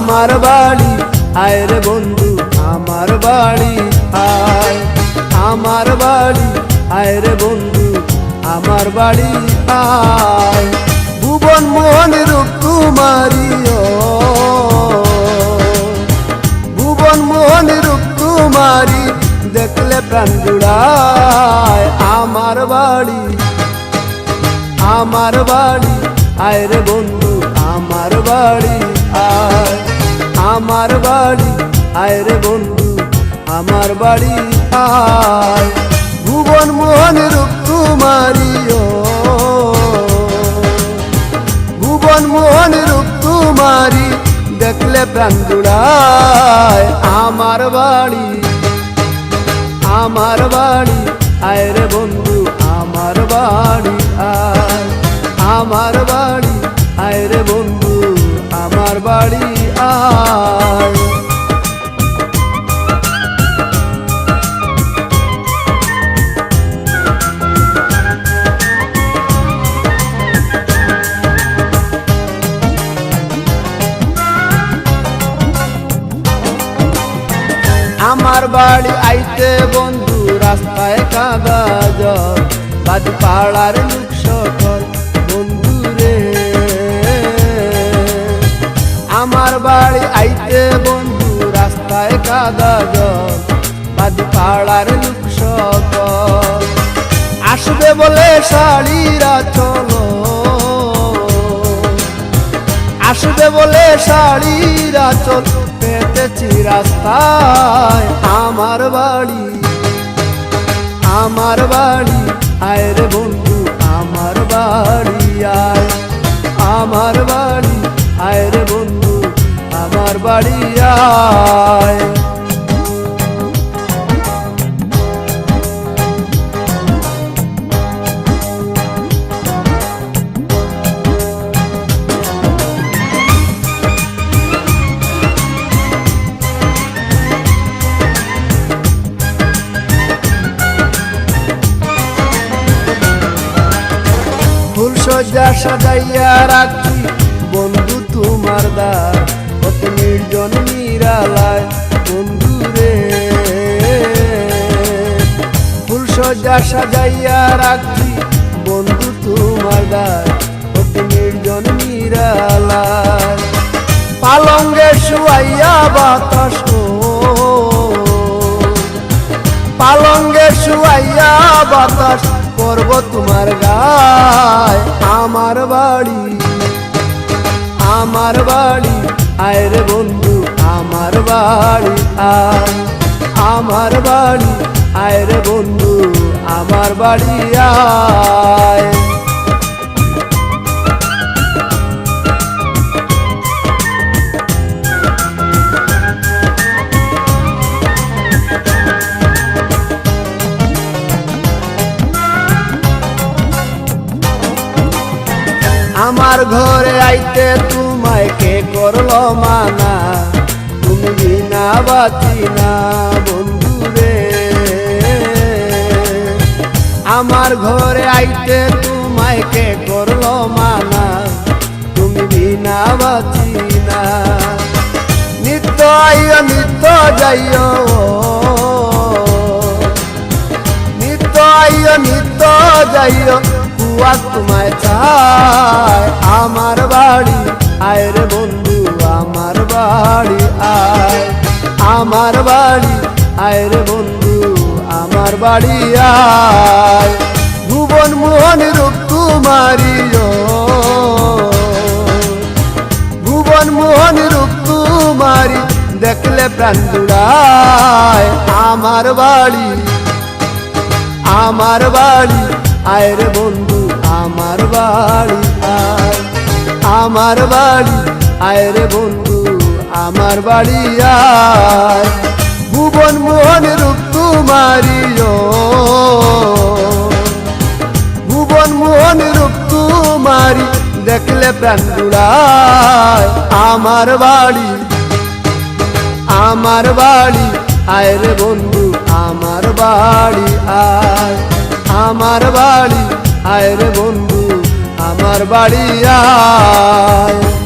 আমার বাড়ি। আয় রে বন্ধু, আমার বাড়ি আয় আমার বাড়ি আয় রে বন্ধু, আমার বাড়ি আয় ভুবন মোহন রূপ ও। ভুবন মোহন রূপ কুমারী দেখলে প্রাণ জুড়ায়। আমার বাড়ি আমার বাড়ি আয় রে বন্ধু, আমার বাড়ি আমার বাড়ি, আয় রে বন্ধু, আমার বাড়ি আয়। ভুবন মোহন রূপ কুমারী ভুবন মোহন রূপ কুমারী দেখলে প্রাণ আমার বাড়ি আমার বাড়ি, আয় রে বন্ধু, আমার বাড়ি আয়। আমার বাড়ি, আয় রে বন্ধু, আমার বাড়ি আয়। আমার বাড়ি আইতে বন্ধু, রাস্তায় কাদা জল বাদি পাড়ার লোক সকল বন্ধু রে। আমার বাড়ি আইতে বন্ধু, রাস্তায় কাদা জল বাদি পাড়ার লোক সকল। আসবে বলে শাড়িরা চলো আসবে বলে শাড়িরা চল পেতেছি রাস্তায়। আমার বাড়ি আমার বাড়ি, আয় রে বন্ধু, আমার বাড়ি আয়। আমার বাড়ি, আয় রে বন্ধু, আমার বাড়ি আয়। সজ্জা সাজাইয়া রাখি, বন্ধু তোমার দ্বার, কত নির্জন নিরালায় বন্ধু রে। ফুল সজ্জা সাজাইয়া রাখি, বন্ধু তোমার দ্বার, কত নির্জন নিরালায়। পালঙ্গে শুয়াইয়া বাতাস পালঙ্গে শুয়াইয়া বাতাস করব তোমার গায়। আমার বাড়ি আমার বাড়ি, আয় বন্ধু, আমার বাড়ি আয়। আমার বাড়ি, আয় বন্ধু, আমার বাড়ি আয়। আমার ঘরে আইতে তোমায় কে করল মানা? তুমি বিনা বাতি না বন্ধু রে। আমার ঘরে আইতে তোমায় কে করল মানা? তুমি বিনা বাতি না। নিত্য আইয় নিত্য যাইও। নিত্য আইয় নিত্য যাইও। কুয়া তোমায় চায় আমার বাড়ি, আয় রে বন্ধু আমার বাড়ি আয়। আমার বাড়ি, আয় রে বন্ধু আমার বাড়ি আয়। ভুবন মোহন রূপ কুমারী ভুবন মোহন রূপ কুমারী দেখলে প্রাণ জুড়ায় আমার বাড়ি আমার বাড়ি, আয় রে বন্ধু আমার বাড়ি আয়। আমার বাড়ি আয় রে বন্ধু, আমার বাড়ি আয়। ভুবন মোহন রূপ কুমারী ভুবন মোহন রূপ কুমারী দেখলে প্রাণ জুড়ায় আমার বাড়ি আমার বাড়ি আয় রে বন্ধু, আমার বাড়ি আয়। আমার বাড়ি আয় রে বন্ধু আমার বাড়ি আয়।